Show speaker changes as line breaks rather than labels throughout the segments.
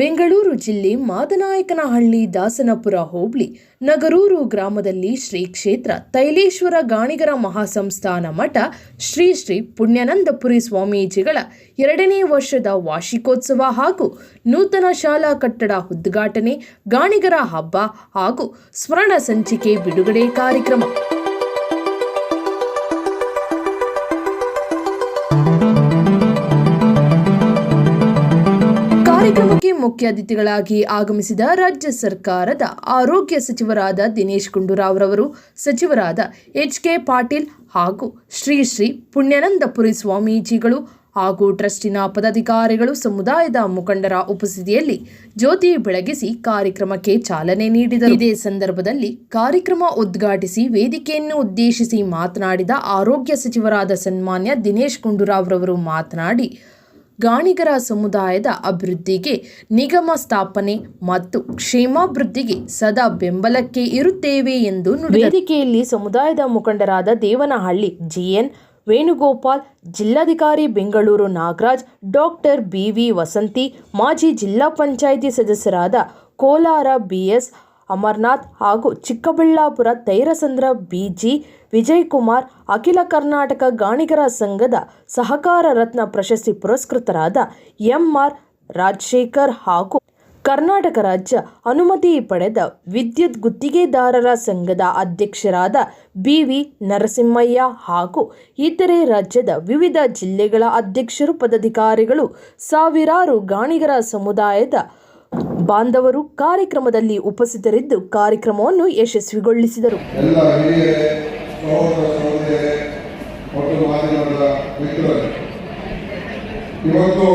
ಬೆಂಗಳೂರು ಜಿಲ್ಲೆ ಮಾದನಾಯಕನಹಳ್ಳಿ ದಾಸನಪುರ ಹೋಬಳಿ ನಗರೂರು ಗ್ರಾಮದಲ್ಲಿ ಶ್ರೀ ಕ್ಷೇತ್ರ ತೈಲೇಶ್ವರ ಗಾಣಿಗರ ಮಹಾಸಂಸ್ಥಾನ ಮಠ ಶ್ರೀ ಶ್ರೀ ಪುಣ್ಯಾನಂದಪುರಿ ಸ್ವಾಮೀಜಿಗಳ ಎರಡನೇ ವರ್ಷದ ವಾರ್ಷಿಕೋತ್ಸವ ಹಾಗೂ ನೂತನ ಶಾಲಾ ಕಟ್ಟಡ ಉದ್ಘಾಟನೆ, ಗಾಣಿಗರ ಹಬ್ಬ ಹಾಗೂ ಸ್ಮರಣ ಸಂಚಿಕೆ ಬಿಡುಗಡೆ ಕಾರ್ಯಕ್ರಮ. ಮುಖ್ಯ ಅತಿಥಿಗಳಾಗಿ ಆಗಮಿಸಿದ ರಾಜ್ಯ ಸರ್ಕಾರದ ಆರೋಗ್ಯ ಸಚಿವರಾದ ದಿನೇಶ್ ಗುಂಡೂರಾವ್ ರವರು ಸಚಿವರಾದ ಎಚ್ ಕೆ ಪಾಟೀಲ್ ಹಾಗೂ ಶ್ರೀ ಶ್ರೀ ಪುಣ್ಯಾನಂದಪುರಿ ಸ್ವಾಮೀಜಿಗಳು ಹಾಗೂ ಟ್ರಸ್ಟಿನ ಪದಾಧಿಕಾರಿಗಳು ಸಮುದಾಯದ ಮುಖಂಡರ ಉಪಸ್ಥಿತಿಯಲ್ಲಿ ಜ್ಯೋತಿ ಬೆಳಗಿಸಿ ಕಾರ್ಯಕ್ರಮಕ್ಕೆ ಚಾಲನೆ ನೀಡಿದರು. ಇದೇ ಸಂದರ್ಭದಲ್ಲಿ ಕಾರ್ಯಕ್ರಮ ಉದ್ಘಾಟಿಸಿ ವೇದಿಕೆಯನ್ನು ಉದ್ದೇಶಿಸಿ ಮಾತನಾಡಿದ ಆರೋಗ್ಯ ಸಚಿವರಾದ ಸನ್ಮಾನ್ಯ ದಿನೇಶ್ ಗುಂಡೂರಾವ್ ರವರು ಮಾತನಾಡಿ ಗಾಣಿಗರ ಸಮುದಾಯದ ಅಭಿವೃದ್ಧಿಗೆ ನಿಗಮ ಸ್ಥಾಪನೆ ಮತ್ತು ಕ್ಷೇಮಾಭಿವೃದ್ಧಿಗೆ ಸದಾ ಬೆಂಬಲಕ್ಕೆ ಇರುತ್ತೇವೆ ಎಂದು ವೇದಿಕೆಯಲ್ಲಿ ಸಮುದಾಯದ ಮುಖಂಡರಾದ ದೇವನಹಳ್ಳಿ ಜಿಎನ್ ವೇಣುಗೋಪಾಲ್, ಜಿಲ್ಲಾಧಿಕಾರಿ Bengaluru Nagaraj, doctor B V Vasanthi, ಮಾಜಿ ಜಿಲ್ಲಾ ಪಂಚಾಯಿತಿ ಸದಸ್ಯರಾದ ಕೋಲಾರ ಬಿಎಸ್ ಅಮರ್ನಾಥ್ ಹಾಗೂ ಚಿಕ್ಕಬಳ್ಳಾಪುರ ತೈರಸಂದ್ರ ಬಿಜಿ ವಿಜಯಕುಮಾರ್ ಅಖಿಲ ಕರ್ನಾಟಕ ಗಾಣಿಗರ ಸಂಘದ ಸಹಕಾರ ರತ್ನ ಪ್ರಶಸ್ತಿ ಪುರಸ್ಕೃತರಾದ ಎಂಆರ್ ರಾಜಶೇಖರ್ ಹಾಗೂ ಕರ್ನಾಟಕ ರಾಜ್ಯ ಅನುಮತಿ ಪಡೆದ ವಿದ್ಯುತ್ ಗುತ್ತಿಗೆದಾರರ ಸಂಘದ ಅಧ್ಯಕ್ಷರಾದ ಬಿವಿ ನರಸಿಂಹಯ್ಯ ಹಾಗೂ ಇತರೆ ರಾಜ್ಯದ ವಿವಿಧ ಜಿಲ್ಲೆಗಳ ಅಧ್ಯಕ್ಷರು ಪದಾಧಿಕಾರಿಗಳು, ಸಾವಿರಾರು ಗಾಣಿಗರ ಸಮುದಾಯದ ಬಾಂಧವರು ಕಾರ್ಯಕ್ರಮದಲ್ಲಿ ಉಪಸ್ಥಿತರಿದ್ದು ಕಾರ್ಯಕ್ರಮವನ್ನು ಯಶಸ್ವಿಗೊಳಿಸಿದರು.
ಸಹೋದರ ಸಹೋದರಿಯರೇ ಮತ್ತು ಮಾಧ್ಯಮದ ಮಿತ್ರರೇ ಇವತ್ತು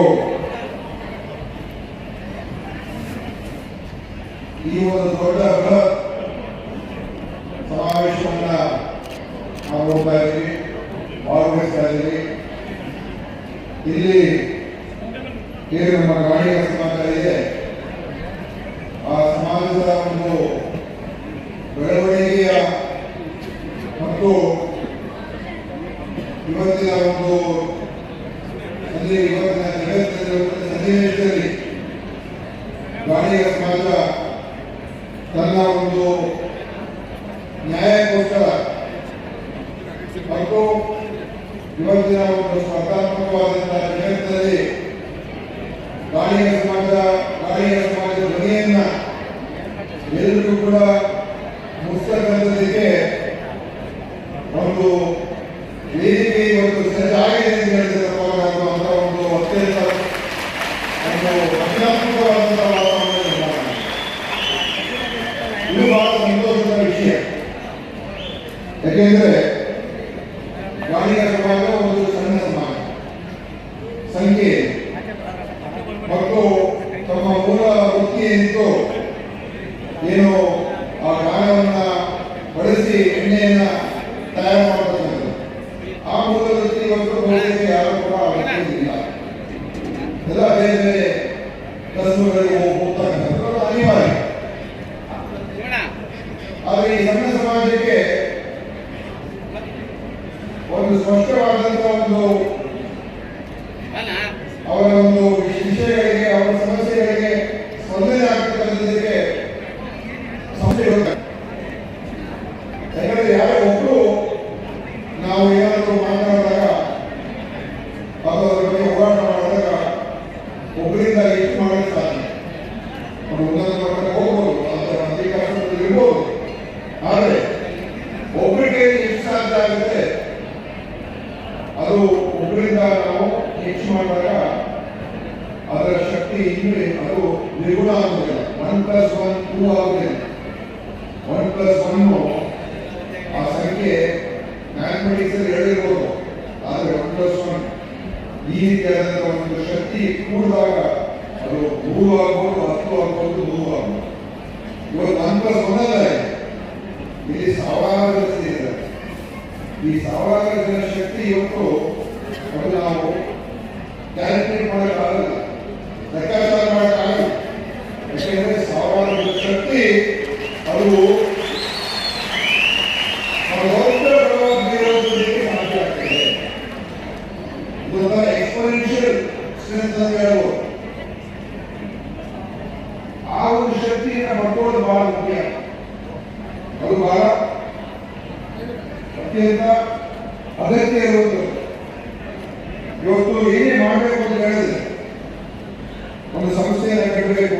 ಈ ಒಂದು ದೊಡ್ಡ ಬೃಹತ್ ಸಮಾವೇಶವನ್ನ ನಾವು ಹೋಗ್ತಾ ಇದ್ದೀವಿ ಭಾಗವಹಿಸ್ತಾ ಇದ್ದೀವಿ ಇಲ್ಲಿ ಏನು ನಮ್ಮ ಗಾಡಿಯ ಸಮಾಜ ಇದೆ ಆ ಸಮಾಜದ ಒಂದು ಬೆಳವಣಿಗೆಯ ಮತ್ತು ಇವತ್ತಿನ ಒಂದು ಸಂಧಿ ಇವತ್ತಿನ ಜಗತ್ತಿನ ಸನ್ನಿವೇಶದಲ್ಲಿ ಗಾಡಿಯ ಸಮಾಜ ತನ್ನ ಒಂದು ನ್ಯಾಯಕ್ಕೋಸ್ಕರ ಮತ್ತು ಇವತ್ತಿನ ಒಂದು ಸ್ಪರ್ಧಾತ್ಮಕವಾದಂತಹ ಜಗತ್ತಿನಲ್ಲಿ ಗಾಡಿಯ ಸಮಾಜ ಗಾಡಿಯ ಸಮಾಜದ ಧ್ವನಿಯನ್ನ ಎಲ್ಲರಿಗೂ ಕೂಡ ಮುಕ್ತಗೊಳಿಸಲಿಕ್ಕೆ ಒಂದು ವೇದಿಕೆ ಇವತ್ತು ಸಜ್ಜಾಗಿದೆ ಅಂತ ಹೇಳಿದ್ರೆ ತಪ್ಪಾಗಲಾರದು ಅಂತ ಒಂದು ಅತ್ಯಂತ ಒಂದು ಇದು ಬಹಳ ಸಂತೋಷದ ವಿಷಯ ಗಾಡಿಯ ಸಮಾಜ ಒಂದು ಸಣ್ಣ ಸಮಾಜ ಸಂಖ್ಯೆ ಮತ್ತು ತಮ್ಮ ಮೂಲ ವೃತ್ತಿ ಏನಿತ್ತು ಏನು ಆ ಗಾಣವನ್ನ ಬಳಸಿ ಎಣ್ಣೆಯನ್ನ ತಯಾರು ಮಾಡತಕ್ಕಂಥದ್ದು ಆ ಮೂಲ ವೃತ್ತಿ ಇವತ್ತು ಬಹುತೇಕ ಯಾರು ಕೂಡ ಅವಶ್ಯವಿಲ್ಲ ಎಲ್ಲ ಬೇರೆ ಬೇರೆ ಕಸುಬುಗಳಿಗೆ ಅನಿವಾರ್ಯ ಸಣ್ಣ ಸಮಾಜಕ್ಕೆ ಒಂದು ಒಂದು ಅವರ ಒಂದು ವಿಷಯಗಳಿಗೆ ಅವರ ಸಮಸ್ಯೆಗಳಿಗೆ ಸ್ಪಂದನೆ ಆಗ್ತಕ್ಕಂಥದ್ದಕ್ಕೆ ಸಮಸ್ಯೆ ಇರುತ್ತೆ ಯಾಕಂದ್ರೆ ಯಾರೋ ಒಬ್ರು ನಾವು ಏನಾದರೂ ಮಾತನಾಡಿದಾಗ ಅಥವಾ ಅದರ ಬಗ್ಗೆ ಹೋರಾಟ ಮಾಡಿದಾಗ ಒಬ್ಬರಿಂದ ಎಷ್ಟು ಮಾಡಲು ಸಾಧ್ಯ ಅವರು ಉನ್ನತ ಮಟ್ಟಕ್ಕೆ ಹೋಗ್ಬೋದು ಅದರ ಅಧಿಕಾರದಲ್ಲಿ ಇರ್ಬೋದು ಆದರೆ ಒಬ್ಬರಿಗೆ ಆಗುತ್ತೆ. ಅದು ಒಬ್ಬರಿಂದ ನಾವು ಹೆಚ್ಚು ಮಾಡಿದಾಗ ಅದರ ಶಕ್ತಿ ಇಲ್ಲಿ ಅದು ನಿರ್ಗುಣ ಆಗುವುದಿಲ್ಲ. ಒನ್ ಪ್ಲಸ್ ಒನ್ ಟೂ ಆಗುವುದಿಲ್ಲ. ಒನ್ ಪ್ಲಸ್ ಒನ್ ಆ ಸಂಖ್ಯೆ ಮ್ಯಾಥಮೆಟಿಕ್ಸ್ ಅಲ್ಲಿ ಹೇಳಿರ್ಬೋದು. ಆದರೆ ಒನ್ ಪ್ಲಸ್ ಒನ್ ಈ ರೀತಿಯಾದಂತಹ ಒಂದು ಶಕ್ತಿ ಕೂಡಿದಾಗ ಅದು ಮೂರು ಆಗ್ಬೋದು, ಹತ್ತು ಆಗ್ಬೋದು, ನೂರು ಆಗ್ಬೋದು. ಇವತ್ತು ಒನ್ ಪ್ಲಸ್ ಒನ್ ಅಲ್ಲ. ಇಲ್ಲಿ ಸಾವಿರಾರು ಈ ಜನ ಶಕ್ತಿ ಇವತ್ತು ಅದು ನಾವು ಕ್ಯಾಲ್ಕುಲೇಟ್ ಮಾಡೋಕ್ಕಾಗಲ್ಲ ಲೆಕ್ಕಾಚಾರ ಅತ್ಯಂತ ಅಗತ್ಯ ಇರುವುದು. ಇವತ್ತು ಏನೇ ಮಾಡಬೇಕು ಅಂತ ಹೇಳಿದ್ರೆ ಒಂದು ಸಂಸ್ಥೆಯನ್ನು ಕಟ್ಟಬೇಕು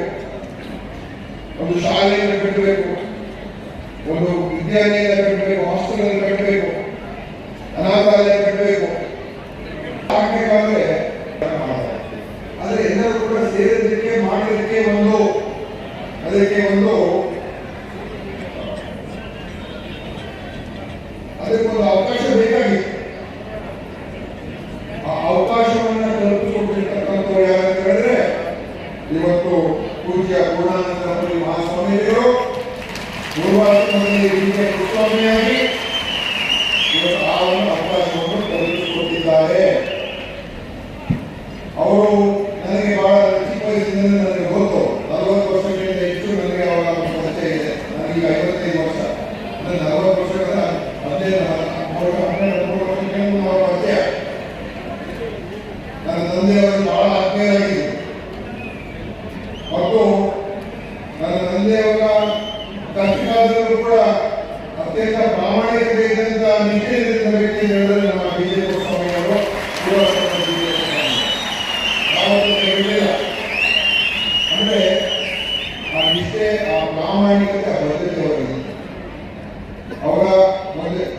ಒಂದು ಶಾಲೆಯನ್ನು ಕಟ್ಟಬೇಕು ಒಂದು ವಿದ್ಯಾಲಯ ಅದಕ್ಕೊಂದು ಅವಕಾಶ ಬೇಕಾಗಿತ್ತು ಆ ಅವಕಾಶವನ್ನು ಕಲ್ಪಿಸಿಕೊಟ್ಟಿರ್ತಕ್ಕಂಥವ್ರು ಯಾರಂತ ಹೇಳಿದ್ರೆ ಇವತ್ತು ಪೂಜ್ಯ ಪೂರ್ಣಾನಂದ ಮಹಾಸ್ವಾಮಿಯವರು ಪೂರ್ವಾಶ್ರಮದಲ್ಲಿ ಪೂಜ್ಯ ಕುಸ್ವಾಮಿಯಾಗಿ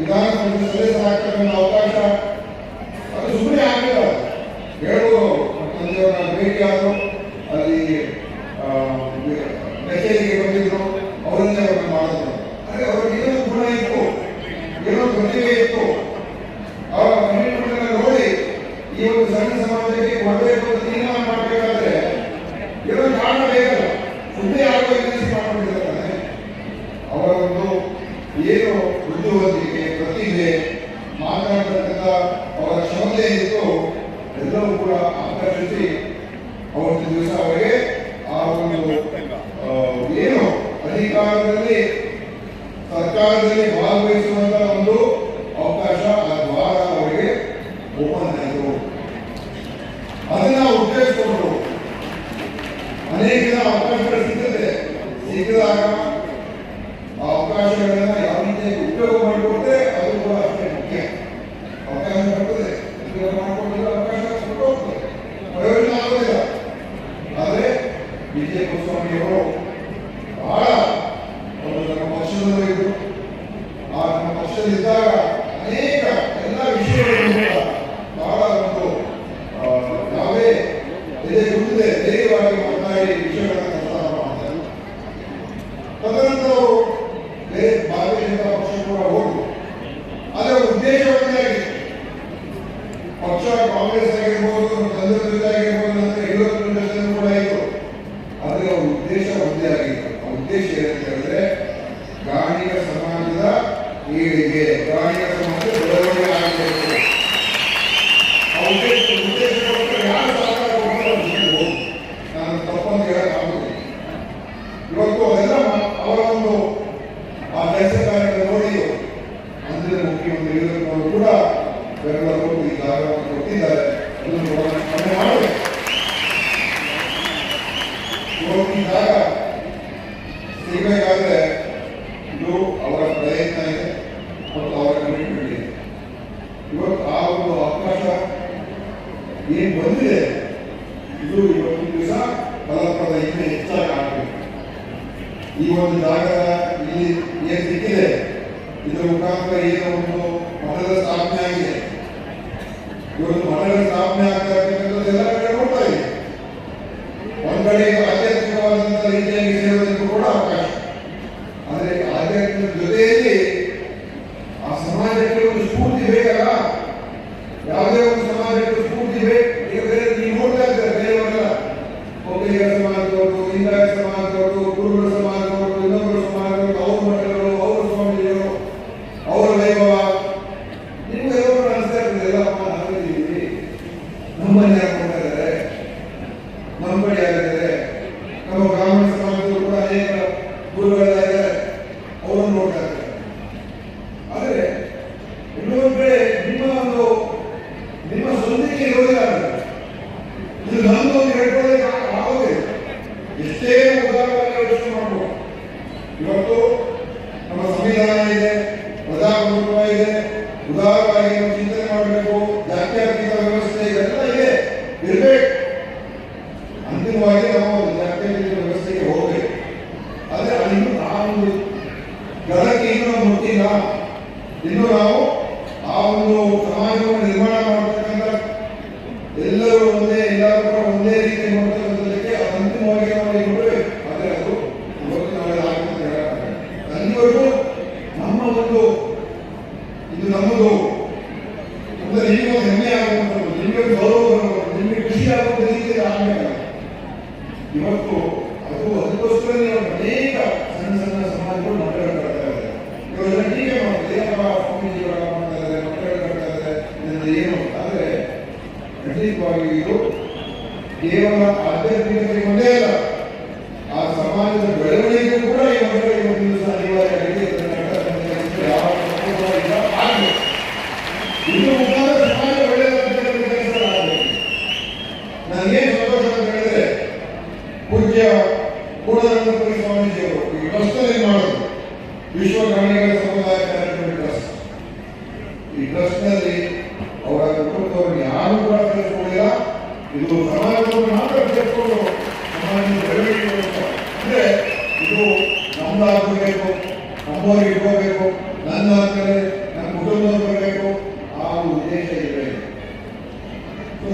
Obrigado, always இந்த ಸ್ಥಾಪನೆ ಆಗ್ತಾ ಇರ್ತಕ್ಕಂಥದ್ದು ಎಲ್ಲ ಕಡೆ ನೋಡ್ತಾ ಇದೆ ಒಂದ್ ಕಡೆ ಹಾಕೊಂಡಿದ್ದಾರೆ ನಂಬಡಿ ಇವತ್ತು ಅದು ಅದಕ್ಕೋಸ್ಕರ ಅನೇಕ ಸಣ್ಣ ಸಣ್ಣ ಸಮಾಜಗಳು ಮಕ್ಕಳು ಕಟ್ತಾ ಇದ್ದಾರೆ. ಇವಾಗ ಇದ್ದಾರೆ ಏನು ಆದರೆ ಖಂಡಿತವಾಗಿ ಇದು ಕೇವಲ ಆಧ್ಯಾತ್ಮಿಕತೆ ಒಂದೇ ಇಲ್ಲ ಆ ಸಮಾಜದ ಬೆಳವಣಿಗೆ ಕೂಡ ಈ ಮಕ್ಕಳು ಇವತ್ತಿನ ದಿವಸ ಅನಿವಾರ್ಯ ಆಗಿದೆ ಇದನ್ನ ಕಟ್ಟಬೇಕಂತ ಯಾವ ಮಕ್ಕಳು ಕೂಡ ಇಲ್ಲ ಆಗ್ಬೇಕು ಇನ್ನು ಮುಖಾಂತರ ಸಮಾಜ ಒಳ್ಳೆಯದಾಗಬೇಕು ಕೆಲಸ ಆಗಬೇಕು ನನಗೇನು ಸಂತೋಷ ಅಂತ ಹೇಳಿದ್ರೆ ಪೂಜ್ಯ ಪೂರ್ಣಾನಂದಪುರಿ ಸ್ವಾಮೀಜಿಯವರು ಈ ಟ್ರಸ್ಟ್ನಲ್ಲಿ ಮಾಡೋದು. ವಿಶ್ವ ಗ್ರಾಮೀಣ ಸಮುದಾಯ ಮ್ಯಾನೇಜ್ಮೆಂಟ್ ಟ್ರಸ್ಟ್. ಈ ಟ್ರಸ್ಟ್ನಲ್ಲಿ ಅವರ ಕುಟುಂಬದವರು ಯಾರು ಕೂಡ ಸೇರಿಸ್ಕೊಂಡಿಲ್ಲ ಇದು ಸಮಾಜವನ್ನು ಮಾತ್ರ ಸೇರಿಸ್ಕೊಂಡು ಸಮಾಜದ ಬೆಳವಣಿಗೆ. ಅಂದ್ರೆ ಇದು ನಮ್ದಾಗಬೇಕು ನಮ್ಮವರಿಗೆ ಇಟ್ಕೋಬೇಕು ನನ್ನ ಆದ್ಮೇಲೆ ನನ್ನ ಕುಟುಂಬದವ್ರು ಬರಬೇಕು, ಆ ಉದ್ದೇಶ ಇದು.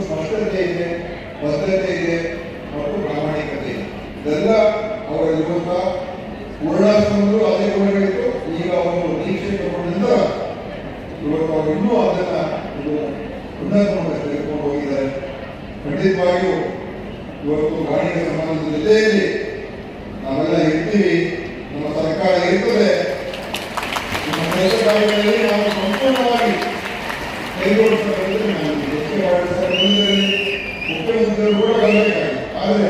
ಸ್ಪಷ್ಟತೆ ಇದೆ, ಭದ್ರತೆ ಇದೆ, ಮತ್ತು ಪ್ರಾಮಾಣಿಕತೆ ಇದೆ. ಇದೆಲ್ಲ ಅವರಲ್ಲಿರುವಂತ ಪೂರ್ಣಾಶ್ರಮಗಳು ಅದೇ ಗುಣಗಳಿತ್ತು ಈಗ ಅವರು ದೀಕ್ಷೆ ತಗೊಂಡಿಂದ ಇವತ್ತು ಅವರು ಇನ್ನೂ ಅದನ್ನ ಉನ್ನತ ತೆಗೆದುಕೊಂಡು ಹೋಗಿದ್ದಾರೆ. ಖಂಡಿತವಾಗಿಯೂ ಇವತ್ತು ಗಾಡಿಯ ಸಂಬಂಧದ ಜೊತೆಯಲ್ಲಿ ನಾವೆಲ್ಲ ಇರ್ತೀವಿ ನಮ್ಮ ಸರ್ಕಾರ ಇರ್ತದೆ ನಮ್ಮ ಕೆಲಸ ನಾವು ಸಂಪೂರ್ಣವಾಗಿ ಮಾಡಿಸಲು ಮುಖ್ಯಮಂತ್ರಿಗಳು ಕೂಡ ಬರಬೇಕಾಗಿದೆ ಆದರೆ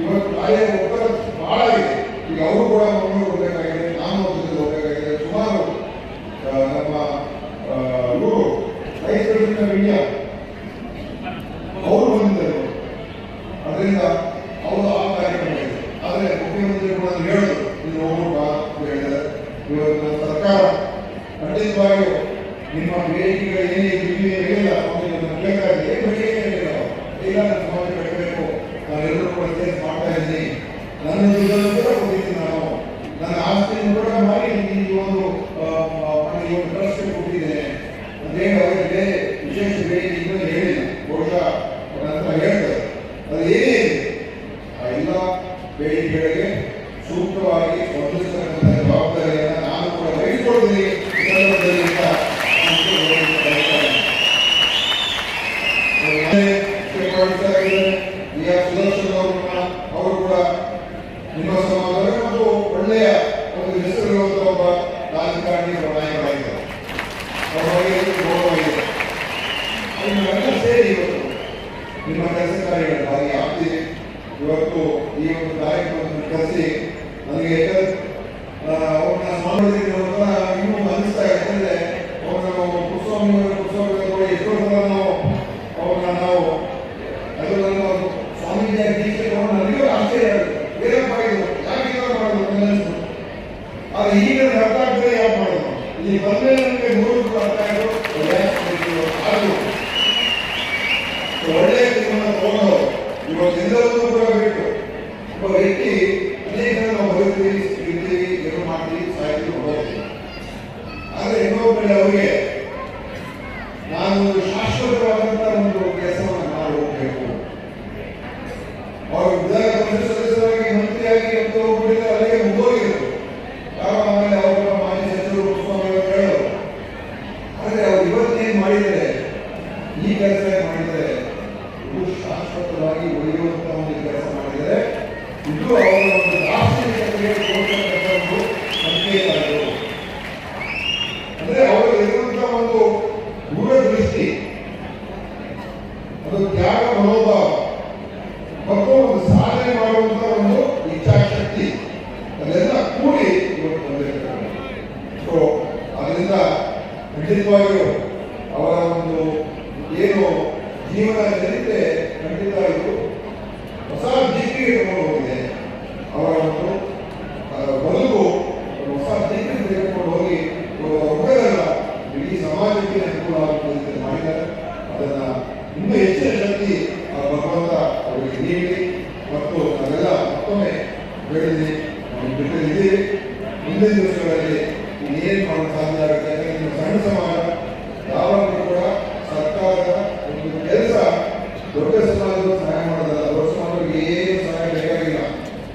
ಇವತ್ತು ಕಾರ್ಯ ಒತ್ತಡ ಬಹಳ ಇದೆ ಈಗ ಅವರು ಕೂಡ ಮಂಗಳೂರು ಹೋಗಬೇಕಾಗಿದೆ ನಾನು ಒಬ್ಬ ಹೋಗಬೇಕಾಗಿದೆ ಸುಮಾರು ಆ, ನಮ್ಮ ಆ, ಇವರು ವೈಸ್ ಪ್ರೆಸಿಡೆಂಟ್ ಆಫ್ ಇಂಡಿಯಾ ಅವರು ಬಂದಿದ್ದರು ಅದರಿಂದ ಅವರು ಆ ಕಾರ್ಯಕ್ರಮ ಇದೆ ಆದರೆ ಮುಖ್ಯಮಂತ್ರಿಗಳು ನಾನು ಹೇಳಿದ್ರು ನೀವು ಹೋಗ್ಬಿಟ್ಟು ಬಾ ಅಂತ ಹೇಳಿದ್ದಾರೆ ಇವತ್ತು ನಮ್ಮ ಸರ್ಕಾರ ಖಂಡಿತವಾಗಿಯೂ ನಿಮ್ಮ ಬೇಡಿಕೆಗಳು ಏನೇ ಇಲ್ಲಿ ಹೇಳಿಲ್ಲ ಅವ್ರಿಗೆ ನನ್ನ ಬೇಕಾಗಿದೆ ಏನು ಬೇಡಿಕೆ ಹೇಳಿಲ್ಲ ಇಲ್ಲ ನನ್ನ ಸಮಾಜ ಕಟ್ಟಬೇಕು ನಾನೆಲ್ಲರೂ ಕೂಡ ಸೇರಿ ಮಾಡ್ತಾ ಇದ್ದೀನಿ ನನ್ನ ದುಡ್ಡನ್ನು ಕೂಡ ಕೊಟ್ಟಿದ್ದೀನಿ ನಾನು ನನ್ನ ಆಸ್ತಿಯನ್ನು ಕೂಡ ಮಾಡಿ ಈ ಒಂದು ಆ, ಆ, ಈ ಒಂದು ಟ್ರಸ್ಟ್ ಕೊಟ್ಟಿದ್ದೇನೆ ಅದೇ ಅವರಿಗೆ ಬೇರೆ ವಿಶೇಷ ಬೇಡಿಕೆ ಇನ್ನೂ ಹೇಳಿಲ್ಲ ಬಹುಶಃ ನಂತರ ಹೇಳ್ತಾರೆ ಅದು ಏನೇ ಇದೆ ಆ ಎಲ್ಲ ಬೇಡಿಕೆಗಳಿಗೆ ಸೂಕ್ತವಾಗಿ ಸ್ಪಂದಿಸತಕ್ಕಂಥ ಜವಾಬ್ದಾರಿಯನ್ನು ನಾನು ಕೂಡ ವಹಿಸಿಕೊಳ್ತೀನಿ ಈ ಸಂದರ್ಭದಲ್ಲಿ ಅಂತ ನಾನು ಹೇಳಲಿಕ್ಕೆ ಬಯಸ್ತೇನೆ. ಮತ್ತೆ ಮಾಡಿಸ್ತಾ ಇದ್ದಾರೆ ಈ ಸುದರ್ಶನ್ ಅವ್ರನ್ನ ಅವರು ಕೂಡ ನಿಮ್ಮ ಸಮಾಜದಲ್ಲಿ ಮತ್ತು ಒಳ್ಳೆಯ ಒಂದು ಹೆಸರಿರುವಂತಹ ಒಬ್ಬ ರಾಜಕಾರಣಿ ಒಬ್ಬ ನಾಯಕರಾಗಿದ್ದಾರೆ ಅವರ ಬಗ್ಗೆ ಹೆಚ್ಚು ಗೌರವ ಸೇರಿ ಇವತ್ತು ನಿಮ್ಮ ಕೆಲಸ ಕಾರ್ಯಗಳು ಇವತ್ತು ಈ ಒಂದು ಕಾರ್ಯಕ್ರಮವನ್ನು ಕರೆಸಿ ನನಗೆ ಅವ್ರನ್ನ ಒಂಥರ ಇನ್ನೂ ಅನಿಸ್ತಾ ಇದೆ ಯಾಕಂದ್ರೆ ಅವ್ರನ್ನ ಕುಸ್ವಾಮಿ ಕುಸ್ವಾಮಿ ಕೂಡ ಎಷ್ಟೋ ಸಲ ನಾವು ಅವ್ರನ್ನ ನಾವು ಅದರಲ್ಲೂ ಅವರು ಸ್ವಾಮೀಜಿಯಾಗಿ ದೀಕ್ಷೆ ತಗೊಂಡು ನನಗೂ ಆಶ್ಚರ್ಯ ಆಗುತ್ತೆ ಏನಪ್ಪ ಇದು ಯಾಕೆ ಈ ಥರ ಮಾಡೋದು ಅಂತ ಅನಿಸ್ತು ಆದ್ರೆ ಈಗ ನನಗೆ ಅರ್ಥ ಆಗ್ತದೆ ಯಾಕೆ ಮಾಡೋದು ಇಲ್ಲಿ ಬಂದರೆ ನನಗೆ ಮೂರು ಕೂಡ ಆಯಿತು ಅದು. ಒಳ್ಳೆಯ ಜೀವನ ತಗೊಂಡವರು ಇವತ್ತೆಲ್ಲವನ್ನೂ ಕೂಡ ಬಿಟ್ಟು ಒಬ್ಬ ವ್ಯಕ್ತಿ ಅನೇಕ ನಾವು ಬದುಕ್ತೀವಿ ಇರ್ತೀವಿ ಏನು ಮಾಡ್ತೀವಿ, ಸಾಯ್ತೀವಿ, ಹೋಗ್ತೀವಿ. ಆದ್ರೆ ಇನ್ನೊಬ್ಬರಲ್ಲಿ ಅವರಿಗೆ, ನಾನು ಒಂದು ಶಾಶ್ವತವಾದಂತ ಒಂದು ಕೆಲಸವನ್ನು ಮಾಡಿ ಹೋಗ್ಬೇಕು ಅವರು ವಿಧಾನ ಪರಿಷತ್ ಸದಸ್ಯರಾಗಿ ಮಂತ್ರಿಯಾಗಿ ಅಂತ ಹೋಗ್ಬಿಟ್ಟಿದ್ರೆ ಅಲ್ಲಿಗೆ ಮುಗೋಗಿದ್ರು ಕಾರಣ ಆಮೇಲೆ ಅವರ ಮಾಜಿ ಸಚಿವರು ಕುಮಾರಸ್ವಾಮಿ ಅವರು ಹೇಳೋರು ಆದ್ರೆ ಅವ್ರು ಇವತ್ತೇನು ಮಾಡಿದ್ದಾರೆ ಈ ಕೆಲಸ ಮಾಡಿದರೆ ಇದು ಶಾಶ್ವತವಾಗಿ ಉಳಿಯುವಂತ ಒಂದು ಕೆಲಸ ಮಾಡಿದರೆ ಇದು ಅವರ ಒಂದು ರಾಷ್ಟ್ರೀಯತೆಗೆ ತೋರಿಸತಕ್ಕಂಥ ಒಂದು ಸಂಕೇತ ಅದು ಅಂದ್ರೆ ಅವರು ಇರುವಂತ ಒಂದು ದೂರದೃಷ್ಟಿ ಅದು ತ್ಯಾಗ ಮನೋಭಾವ ಮತ್ತು ಒಂದು ಸಾಧನೆ ಮಾಡುವಂತ ಒಂದು ಇಚ್ಛಾಶಕ್ತಿ ಅದೆಲ್ಲ ಕೂಡಿ ಇವತ್ತು ಬಂದಿರ್ತಾರೆ ಸೊ ಅದರಿಂದ ಖಂಡಿತವಾಗಿಯೂ ಅವರ ಒಂದು ಏನು ಜೀವನ ಚರಿತ್ರೆ ಖಂಡಿತವಾಗಿಯೂ ಹೊಸ ದಿಕ್ಕಿಗೆ ತಗೊಂಡು ಹೋಗಿದೆ ಅವರ ಒಂದು ಆ, ಬದುಕು ಒಂದು ಹೊಸ ದಿಕ್ಕಿಗೆ ತೆಗೆದುಕೊಂಡು ಹೋಗಿ ಇವಾಗ ಒಬ್ಬರಲ್ಲ ಇಡೀ ಸಮಾಜಕ್ಕೆ ಅನುಕೂಲ ಆಗುವ ರೀತಿ ಮಾಡಿದ್ದಾರೆ ಅದನ್ನ ಇನ್ನೂ ಹೆಚ್ಚಿನ ಶಕ್ತಿ ಆ ಭಗವಂತ ಅವರಿಗೆ ನೀಡಿ ಮತ್ತು ನಾವೆಲ್ಲ ಮತ್ತೊಮ್ಮೆ ಹೇಳಿದ್ವಿ ನಾವು ಜೊತೆಲಿದ್ದೀವಿ ಮುಂದಿನ ದಿವಸಗಳಲ್ಲಿ ಇನ್ನೇನು ಮಾಡಲು ಸಾಧ್ಯ ಆಗುತ್ತೆ ಯಾಕಂದ್ರೆ ನಿಮ್ಮ ಸಣ್ಣ ಸಮಾಜ ಯಾವಾಗಲೂ ಕೂಡ ಸರ್ಕಾರದ ಒಂದು ಕೆಲಸ ದೊಡ್ಡ ಸಮಾಜದ ಸಹಾಯ ಮಾಡೋದಲ್ಲ ದೊಡ್ಡ ಸಮಾಜಕ್ಕೆ ಏನು ಸಹಾಯ ಬೇಕಾಗಿಲ್ಲ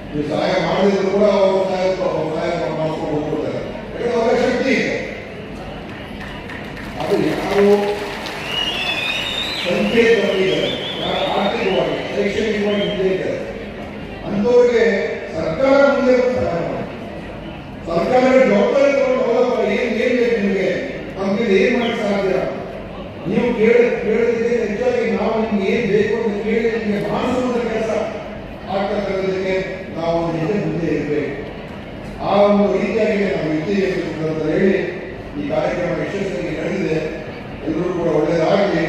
ನೀವು ಸಹಾಯ ಮಾಡಿದ್ರು ಕೂಡ ಅವರು ಸಹಾಯ ಅವ್ರು ಸಹಾಯ ಮಾಡ್ಕೊಂಡು ಹೋಗ್ಬಿಡ್ತಾರೆ ಯಾಕಂದ್ರೆ ಅವರ ಶಕ್ತಿ ಇದೆ ಅದು ಯಾರು ಸಂಕೇತವಾಗಿದ್ದಾರೆ ಆರ್ಥಿಕವಾಗಿ ಶೈಕ್ಷಣಿಕವಾಗಿ ಮುಂದೆ ಇದ್ದಾರೆ ಅಂಥವ್ರಿಗೆ ಸರ್ಕಾರ ಮುಂದೆ ಬಂದು ಸಹಾಯ ಮಾಡಿ ಸರ್ಕಾರದ ಜವಾಬ್ದಾರಿ ತಗೊಂಡು ಹೌದಪ್ಪ ಏನ್ ಏನ್ ಬೇಕು ನಿಮಗೆ ನಮ್ಗೆ ಏನ್ ಮಾಡಕ್ ಸಾಧ್ಯ ನೀವು ಕೇಳ ಕೇಳಿದ್ರೆ ಹೆಚ್ಚಾಗಿ ನಾವು ನಿಮ್ಗೆ ಏನ್ ಬೇಕು ಅಂತ ಕೇಳಿ ನಿಮಗೆ ಮಾಡಿಸುವಂತ ಕೆಲಸ ಆಗ್ತಕ್ಕಂಥದಕ್ಕೆ ನಾವು ಒಂದು ರೀತಿಯಾಗಿ ನಾವು ಇದ್ದೇವೆ ಅಂತ ಹೇಳಿ ಈ ಕಾರ್ಯಕ್ರಮ ಯಶಸ್ವಿಯಾಗಿ ನಡೆದಿದೆ. ಎಲ್ಲರೂ ಕೂಡ ಒಳ್ಳೆಯದಾಗಲಿ.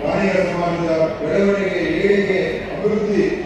ಪ್ರಾಣಿಗಳ ಸಮಾಜದ ಬೆಳವಣಿಗೆ, ಏಳಿಗೆ, ಅಭಿವೃದ್ಧಿ